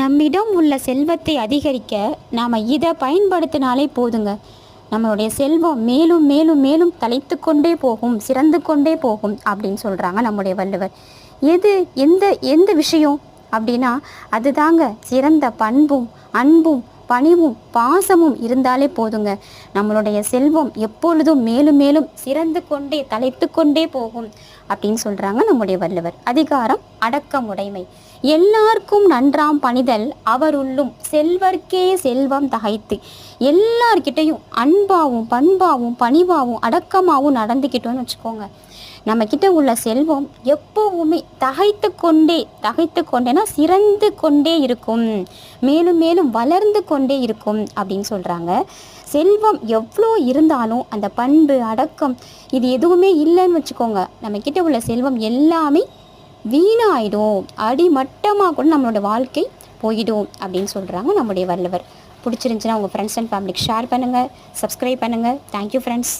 நம்மிடம் உள்ள செல்வத்தை அதிகரிக்க நாம் இதை பயன்படுத்தினாலே போதுங்க. நம்மளுடைய செல்வம் மேலும் மேலும் மேலும் தலைத்து கொண்டே போகும் சிறந்து கொண்டே போகும் அப்படின்னு சொல்கிறாங்க நம்முடைய வள்ளுவர். எது எந்த எந்த விஷயம் அப்படின்னா அதுதாங்க சிறந்த பண்பும் அன்பும் பணிவும் பாசமும் இருந்தாலே போதுங்க. நம்மளுடைய செல்வம் எப்பொழுதும் மேலும் மேலும் சிறந்து கொண்டே தலைத்து கொண்டே போகும் அப்படின்னு சொல்கிறாங்க நம்முடைய வள்ளுவர். அதிகாரம் அடக்கமுடைமை. எல்லாருக்கும் நன்றாம் பணிதல் அவருள்ளும் செல்வர்க்கே செல்வம் தகைத்து. எல்லார்கிட்டையும் அன்பாவும் பண்பாவும் பணிவாவும் அடக்கமாகவும் நடந்துக்கிட்டோன்னு வச்சுக்கோங்க. நம்ம கிட்ட உள்ள செல்வம் எப்போவுமே தகைத்து கொண்டே தகைத்து கொண்டேனா சிறந்து கொண்டே இருக்கும். மேலும் மேலும் வளர்ந்து கொண்டே இருக்கும் அப்படின்னு சொல்கிறாங்க செல்வம் எவ்வளோ இருந்தாலும் அந்த பண்பு அடக்கம் இது எதுவுமே இல்லைன்னு வச்சுக்கோங்க. நம்ம கிட்ட உள்ள செல்வம் எல்லாமே வீணாயிடும். அடிமட்டமாக கூட நம்மளோட வாழ்க்கை போயிடும் அப்படின்னு சொல்கிறாங்க நம்முடைய வள்ளுவர். பிடிச்சிருந்துச்சுன்னா உங்கள் ஃப்ரெண்ட்ஸ் அண்ட் ஃபேமிலிக்கு ஷேர் பண்ணுங்கள் சப்ஸ்கிரைப் பண்ணுங்கள் தேங்க்யூ ஃப்ரெண்ட்ஸ்